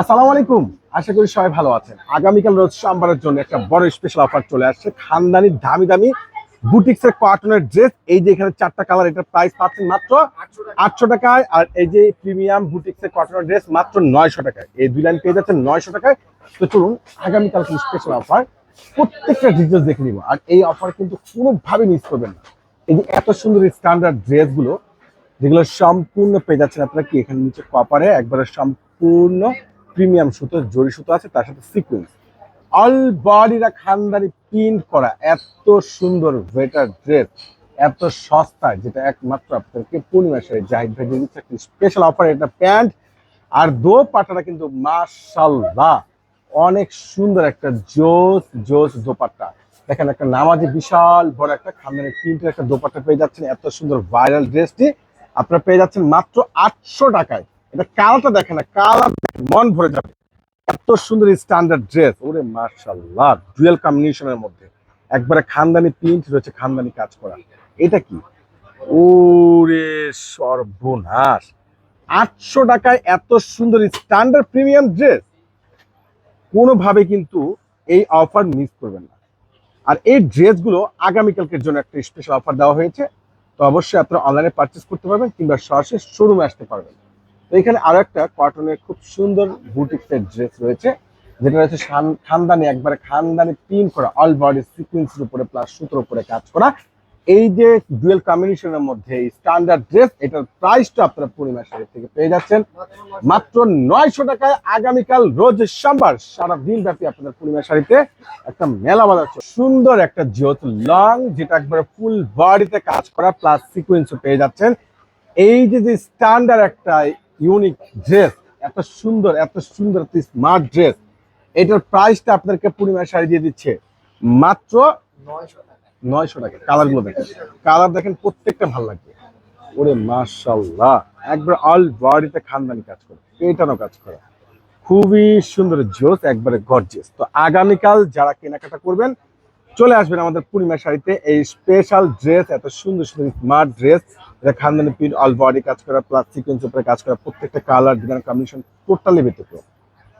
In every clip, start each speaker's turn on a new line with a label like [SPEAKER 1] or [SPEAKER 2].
[SPEAKER 1] আসসালামু আলাইকুম। আশা করি সবাই ভালো আছেন। আগামীকাল রোজ সোমবারের জন্য একটা বড় স্পেশাল অফার চলে আসছে। খানদানি দামি দামি বুটিক্সের কটনের ড্রেস এই যে এখানে চারটা কালার এটার প্রাইস পাচ্ছেন মাত্র আটশো টাকায়। আর এই যে প্রিমিয়াম বুটিক্সের কটনের ড্রেস মাত্র নয়শো টাকায়। এই দুই লাইন পেয়ে যাচ্ছেন নয়শো টাকায়। তো চলুন, আগামীকাল স্পেশাল অফার প্রত্যেকটা ডিটেলস দেখে নিব। আর এই অফার কিন্তু কোনোভাবে মিস করবেন না। এই যে এত সুন্দর স্ট্যান্ডার্ড ড্রেসগুলো যেগুলো সম্পূর্ণ পেয়ে যাচ্ছেন আপনারা কি এখানে নিচে কপারে একবারে সম্পূর্ণ প্রিমিয়াম সুতো জরি সুতো আছে, তার সাথে সিকুয়েন্স অল বডিরা খানদানি প্রিন্ট করা এত সুন্দর ভেটার ড্রেস, এত সস্তায় যেটা একমাত্র আপনাদেরকে পূর্ণিমাসে জাহিদ ভাই দিয়ে দিচ্ছে। একটি স্পেশাল অফার এটা প্যান্ট আর দো পাটাটা কিন্তু মাশাল্লাহ অনেক সুন্দর একটা জোস জোস দোপাট্টা। দেখেন একটা নামাজি বিশাল বড় একটা খানদানি প্রিন্টের একটা দোপাট্টা পেয়ে যাচ্ছেন, এত সুন্দর ভাইরাল ড্রেসটি। আপনারা পেয়ে যাচ্ছেন মাত্র আটশো টাকায়। এটা কালারটা দেখেন না, কালার মন ভরে যাবে। এত সুন্দর স্ট্যান্ডার্ড ড্রেস ওরে মার্শাল্লাহ ডুয়েল কম্বিনেশনের মধ্যে। একবারে খানদানি প্রিন্ট রয়েছে, খানদানি কাজ করা। এটা কি? ওরে সর্বনাশ। আটশো টাকায় এত সুন্দর স্ট্যান্ডার্ড প্রিমিয়াম ড্রেস কোনোভাবে কিন্তু এই অফার মিস করবেন না। আর এই ড্রেসগুলো আগামীকালকের জন্য একটা স্পেশাল অফার দেওয়া হয়েছে, তো অবশ্যই আপনারা অনলাইনে পারচেস করতে পারবেন কিংবা সরাসরি শোরুমে আসতে পারবেন। এখানে আরও একটা কটনের খুব সুন্দর বুটিক্সের ড্রেস রয়েছে, যেটা রয়েছে খানদানি, একবারে খানদানি পিন করা অল বডি সিকুয়েন্সের উপরে প্লাস সুতোর উপরে কাজ করা। এই যে ডুয়েল কম্বিনেশনের মধ্যে স্ট্যান্ডার্ড ড্রেস এটার প্রাইসটা আপনারা পূর্ণিমা শাড়ি থেকে পেয়ে যাচ্ছেন। মাত্র নয়শো টাকায় আগামীকাল রোজ সোমবার সারা দিন ব্যাপী আপনাদের পূর্ণিমা শাড়িতে একটা মেলা বাজাচ্ছে সুন্দর একটা জিওত লং যেটা একবারে ফুল বডিতে কাজ করা প্লাস সিকুয়েন্সও পেয়ে যাচ্ছেন। এই যে যে স্ট্যান্ডার্ড একটা ইউনিক ড্রেস এত সুন্দর এত সুন্দর এত স্মার্ট ড্রেস এটার প্রাইসটা আপনাদেরকে পূর্ণিমা শাড়ি দিয়ে দিচ্ছে মাত্র নয়শো টাকা। কালারগুলো দেখেন। কালার দেখেন প্রত্যেকটা ভালো লাগবে। ওরে মাশাল্লাহ একবার অল বডিতে খানদানি কাজ করে। পেটানো কাজ করে। খুবই সুন্দর জোস একবারে গর্জিয়াস তো আগামীকাল যারা কেনাকাটা করবেন চলে আসবেন আমাদের পূর্ণিমা শাড়িতে। এই স্পেশাল ড্রেস এত সুন্দর সুন্দর স্মার্ট ড্রেস এটা খানদানি প্রিন্ট অল বডি কাজ করা প্লাস সিকোয়েন্স উপরে কাজ করা, প্রত্যেকটা কালার ডিজাইন কম্বিনেশন টোটালি ব্যতিক্রম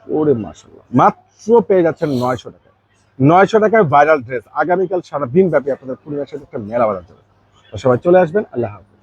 [SPEAKER 1] ওরে মাসাল্লাহ মাত্র পেয়ে যাচ্ছেন নয়শো টাকায়। নয়শো টাকায় ভাইরাল ড্রেস আগামীকাল সারাদিন ব্যাপী আপনাদের পূর্ণিমার সাথে একটা মেলা বাজার যাবে সবাই চলে আসবেন। আল্লাহ হাফিজ।